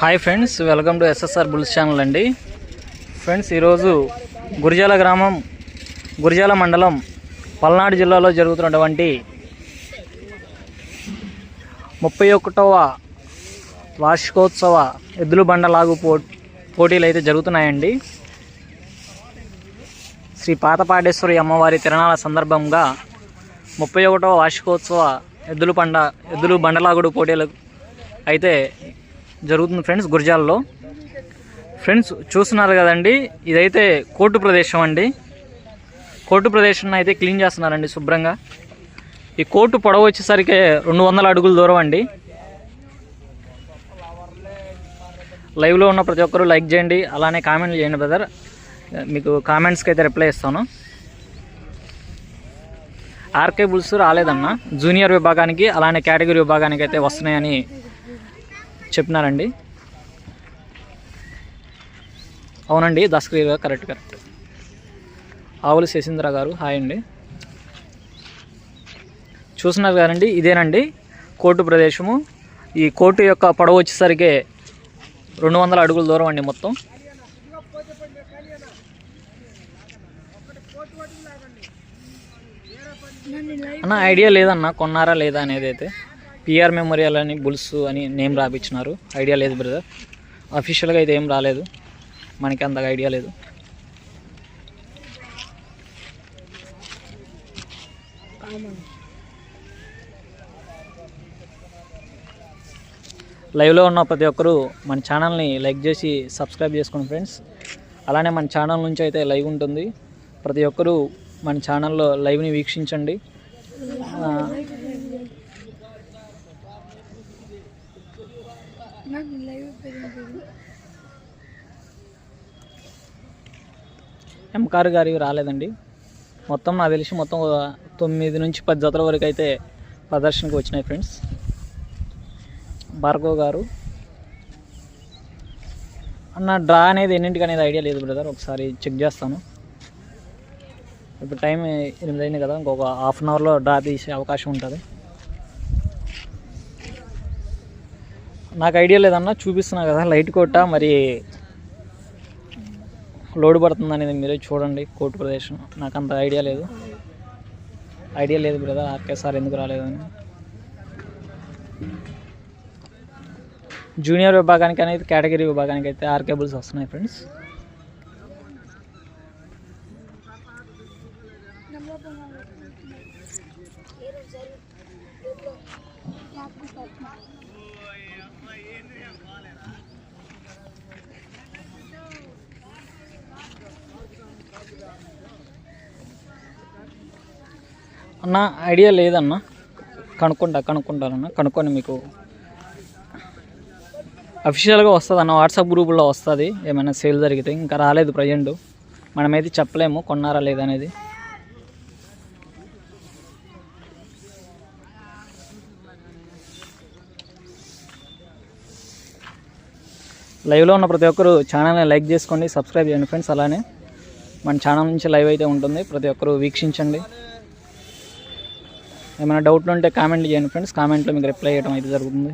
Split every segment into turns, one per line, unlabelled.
Hi friends welcome to SSR Bulls channel అండి. Friends ఈరోజు గురిజాల గ్రామం గురిజాల మండలం పల్నాడు జిల్లాలో జరుగుతున్నటువంటి ముప్పై ఒకటవ వార్షికోత్సవ ఎద్దులు బండలాగు పో పోటీలు అయితే జరుగుతున్నాయండి. శ్రీ పాతపాడేశ్వరి అమ్మవారి తిరణాల సందర్భంగా ముప్పై ఒకటవ వార్షికోత్సవ ఎద్దులు పండ ఎద్దులు బండలాగుడు పోటీలు అయితే జరుగుతుంది ఫ్రెండ్స్ గుర్జాల్లో. ఫ్రెండ్స్ చూస్తున్నారు కదండి ఇదైతే కోర్టు ప్రదేశం అండి. కోర్టు ప్రదేశం అయితే క్లీన్ చేస్తున్నారండి శుభ్రంగా. ఈ కోర్టు పొడవు వచ్చేసరికి రెండు వందల అడుగుల దూరం అండి. లైవ్లో ఉన్న ప్రతి ఒక్కరూ లైక్ చేయండి అలానే కామెంట్లు చేయండి బ్రదర్. మీకు కామెంట్స్కి అయితే రిప్లై ఇస్తాను. RK bulls రాలేదన్న. జూనియర్ విభాగానికి అలానే కేటగిరీ విభాగానికి అయితే వస్తున్నాయని చెప్పినారండి. అవునండి దస్కరీ కరెక్ట్ కరెక్ట్. ఆవులు శశీంద్ర గారు హాయ్ అండి. చూస్తున్నారు కదండి ఇదేనండి కోర్టు ప్రదేశము. ఈ కోర్టు యొక్క పొడవు వచ్చేసరికి రెండు వందల అడుగుల దూరం అండి మొత్తం. అన్న ఐడియా లేదన్న కొన్నారా లేదా అనేది అయితే పిఆర్ మెమోరియల్ అని బుల్స్ అని నేమ్ రాపించినారు ఐడియా లేదు బ్రదర్ అఫీషియల్గా అయితే ఏం రాలేదు. మనకి అంతగా ఐడియా లేదు. లైవ్లో ఉన్న ప్రతి ఒక్కరూ మన ఛానల్ని లైక్ చేసి సబ్స్క్రైబ్ చేసుకోండి ఫ్రెండ్స్ అలానే మన ఛానల్ నుంచి అయితే లైవ్ ఉంటుంది. ప్రతి ఒక్కరూ మన ఛానల్లో లైవ్ని వీక్షించండి. ఎంకార్ గారి రాలేదండి. మొత్తం నాకు తెలిసి మొత్తం తొమ్మిది నుంచి పది జతల వరకు అయితే ప్రదర్శనకు వచ్చినాయి ఫ్రెండ్స్. భార్గవ్ గారు. అన్న డ్రా అనేది ఎన్నింటికి అనేది ఐడియా లేదు బ్రదర్. ఒకసారి చెక్ చేస్తాను. ఇప్పుడు టైం ఎనిమిది అయింది కదా ఇంకొక హాఫ్ అన్ అవర్లో డ్రా తీసే అవకాశం ఉంటుంది. నాకు ఐడియా లేదన్నా చూపిస్తున్నా కదా లైట్ కొట్ట మరి లోడ్ పడుతుంది అనేది మీరే చూడండి కోర్టు ప్రదేశం. నాకు అంత ఐడియా లేదు. ఐడియా లేదు బ్రదర్ ఆర్కే సార్ ఎందుకు రాలేదని జూనియర్ విభాగానికి అనేది కేటగిరీ విభాగానికి అయితే ఆర్కేబుల్స్ వస్తున్నాయి ఫ్రెండ్స్. అన్న ఐడియా లేదన్న. కనుక్కుంటా కనుక్కుంటానన్న. కనుక్కొని మీకు అఫీషియల్గా వస్తుంది అన్న వాట్సాప్ గ్రూపులో వస్తుంది. ఏమైనా సేల్ జరిగితే ఇంకా రాలేదు ప్రజెంట్ మనమైతే చెప్పలేము కొన్నారా లేదనేది లైవ్లో ఉన్న ప్రతి ఒక్కరు ఛానల్ని లైక్ చేసుకోండి సబ్స్క్రైబ్ చేయండి ఫ్రెండ్స్ అలానే మన ఛానల్ నుంచి లైవ్ అయితే ఉంటుంది. ప్రతి ఒక్కరు వీక్షించండి. ఏమైనా డౌట్లు ఉంటే కామెంట్ చేయండి ఫ్రెండ్స్ కామెంట్లో మీకు రిప్లై చేయడం అయితే జరుగుతుంది.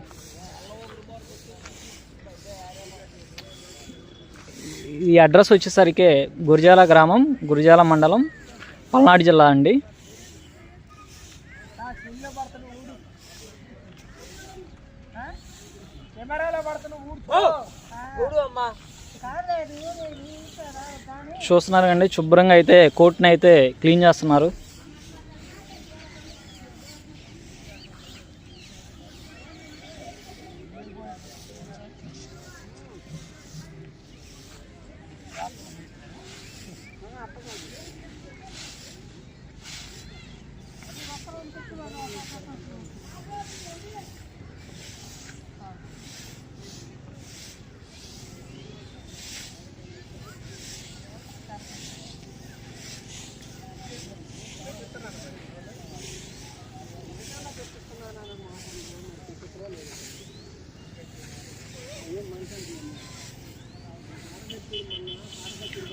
ఈ అడ్రస్ వచ్చేసరికి గురిజాల గ్రామం గురిజాల మండలం పల్నాడు జిల్లా అండి. చూస్తున్నారు కండి శుభ్రంగా అయితే కోర్టుని అయితే క్లీన్ చేస్తున్నారు.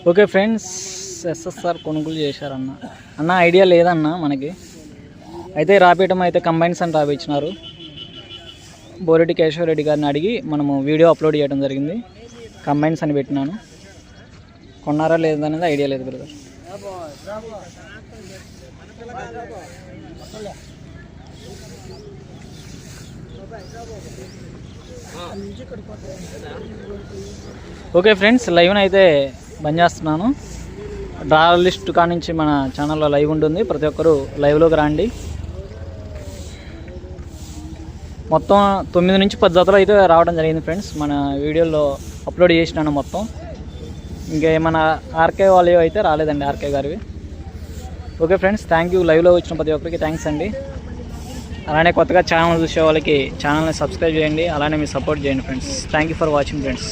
ఓకే ఫ్రెండ్స్ ఎస్ఎస్ఆర్ కొనుగోలు చేశారన్న. అన్న ఐడియా లేదన్న మనకి. అయితే రాపేయటం అయితే కంబైన్స్ అని రాపించినారు బోరెడ్డి కేశవరెడ్డి గారిని అడిగి మనము వీడియో అప్లోడ్ చేయడం జరిగింది. కంబైన్స్ అని పెట్టినాను. కొన్నారా లేదనేది ఐడియా లేదు బ్రదర్. ఓకే ఫ్రెండ్స్ లైవ్ అయితే బంద్ చేస్తున్నాను. డ్రా లిస్ట్ కానించి మన ఛానల్లో లైవ్ ఉంటుంది. ప్రతి ఒక్కరూ లైవ్లోకి రండి. మొత్తం తొమ్మిది నుంచి పది జతలు అయితే రావడం జరిగింది ఫ్రెండ్స్. మన వీడియోలో అప్లోడ్ చేసినాను మొత్తం. ఇంకేమైనా ఆర్కే వాళ్ళు అయితే రాలేదండి ఆర్కే గారివి. ఓకే ఫ్రెండ్స్ థ్యాంక్ యూ లైవ్లో వచ్చిన ప్రతి ఒక్కరికి థ్యాంక్స్ అండి. అలానే కొత్తగా ఛానల్ చూసే వాళ్ళకి ఛానల్ని సబ్స్క్రైబ్ చేయండి. అలానే మీరు సపోర్ట్ చేయండి friends. Thank you for watching friends